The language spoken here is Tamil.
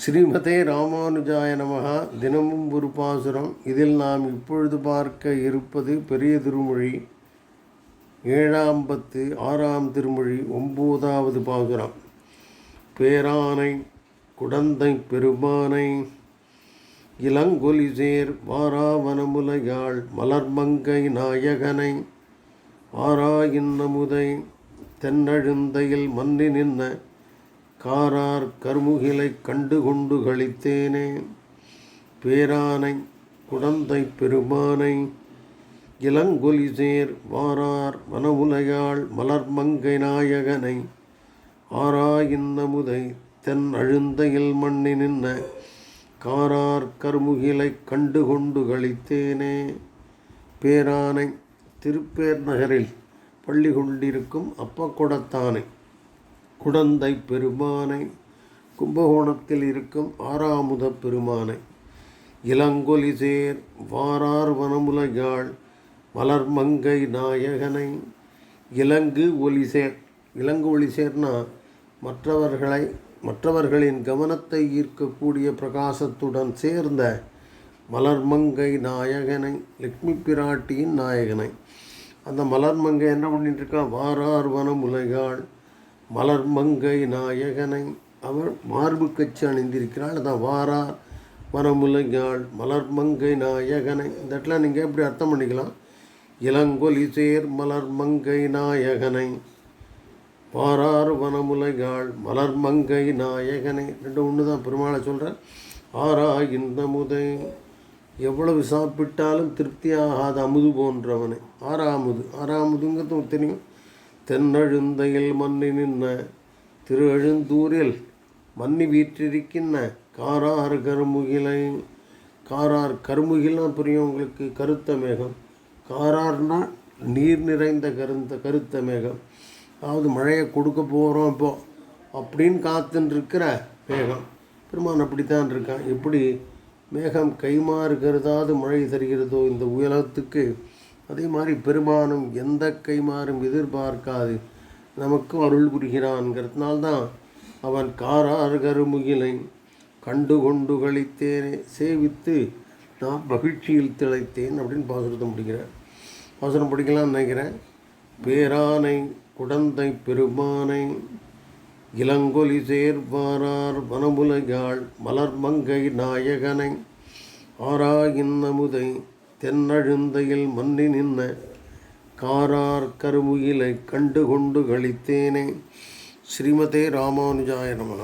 ஸ்ரீமதே ராமானுஜாய நமகா தினமும் ஒரு பாசுரம். இதில் நாம் இப்பொழுது பார்க்க இருப்பது பெரிய திருமொழி. ஏழாம் பத்து ஆறாம் திருமொழி ஒம்போதாவது பாசுரம். பேரானை குடந்தை பெருமானை இளங்கொலிசேர் வாராவனமுலையாள் மலர்மங்கை நாயகனை ஆராயின்னமுதை தென்னழுந்தையில் மன்னி நின்ன காரார் கருமுகிலை கண்டு கொண்டு களித்தேனே. பேரானை குடந்தை பெருமானை இளங்கொலிசேர் வாரார் வனவுலையாள் மலர்மங்கை நாயகனை ஆராயின்னமுதை தென் அழுந்தையில் மண்ணி நின்ன காரார் கருமுகிலை கண்டு கொண்டு களித்தேனே. பேரானை திருப்பேர் நகரில் பள்ளி கொண்டிருக்கும் அப்பக்குடத்தானை குடந்தை பெருமானை கும்பகோணத்தில் இருக்கும் ஆறாமுத பெருமானை இளங்கொலிசேர் வாரார் வனமுலையாள் மலர்மங்கை நாயகனை இலங்கு ஒலிசேர் இலங்கு ஒலிசேர்னா மற்றவர்களை மற்றவர்களின் கவனத்தை ஈர்க்கக்கூடிய பிரகாசத்துடன் சேர்ந்த மலர்மங்கை நாயகனை லக்ஷ்மி பிராட்டியின் நாயகனை. அந்த மலர்மங்கை என்ன பண்ணிட்டு இருக்கா? வாரார் மலர் மங்கை நாயகனை அவள் மார்பு கச்சி அணிந்திருக்கிறாள் அதான் வாரார் மலர் மங்கை நாயகனை. இந்த இடத்துல நீங்கள் எப்படி அர்த்தம் பண்ணிக்கலாம்? இளங்கொலி சேர் மலர் மங்கை நாயகனை. பாரார் வனமுலையாள் மலர்மங்கை நாயகனை. ரெண்டு ஒன்று தான் பெருமாளை சொல்கிறார் ஆரா இந்த முதை. எவ்வளவு சாப்பிட்டாலும் திருப்தியாகாத அமுது போன்றவனை. ஆறாமுது. ஆறாமுதுங்கிறது தெரியும். தென்னழுந்தையில் மன்னி நின்ன திரு எழுந்தூரில் மன்னி வீற்றிருக்கின்ற காரார் கருமுகிலை காரார் கருமுகிலாம் புரியும் உங்களுக்கு கருத்த மேகம். காரார்னா நீர் நிறைந்த கருந்த கருத்த மேகம். அதாவது மழையை கொடுக்க போகிறோம் இப்போ அப்படின்னு காத்துன்னு இருக்கிற மேகம். பெருமான் அப்படித்தான் இருக்கான். எப்படி மேகம் கைமாறு கருதாது மழை தருகிறதோ இந்த உலகத்துக்கு அதே மாதிரி பெருமானும் எந்த கைமாறும் எதிர்பார்க்காது. நமக்கு அருள் புரிகிறான்ங்கிறதுனால்தான் அவன் காரார் கருமுகிலை கண்டு கொண்டு கழித்தேனே சேவித்து நான் மகிழ்ச்சியில் திளைத்தேன் அப்படின்னு பாசுரத்தை முடிக்கிறேன் பாசுரம் படிக்கலாம்னு நினைக்கிறேன். பேரானை குடந்தை பெருமானை இளங்கொலி சேர்வாரார் வனமுலையாள் மலர்மங்கை நாயகனை ஆராயின்னமுதை தென்னழுந்தையில் மன்னி நின்ன காரார் கருமுயிலை கண்டு கொண்டு களித்தேனே. ஸ்ரீமதே ராமானுஜாய நமக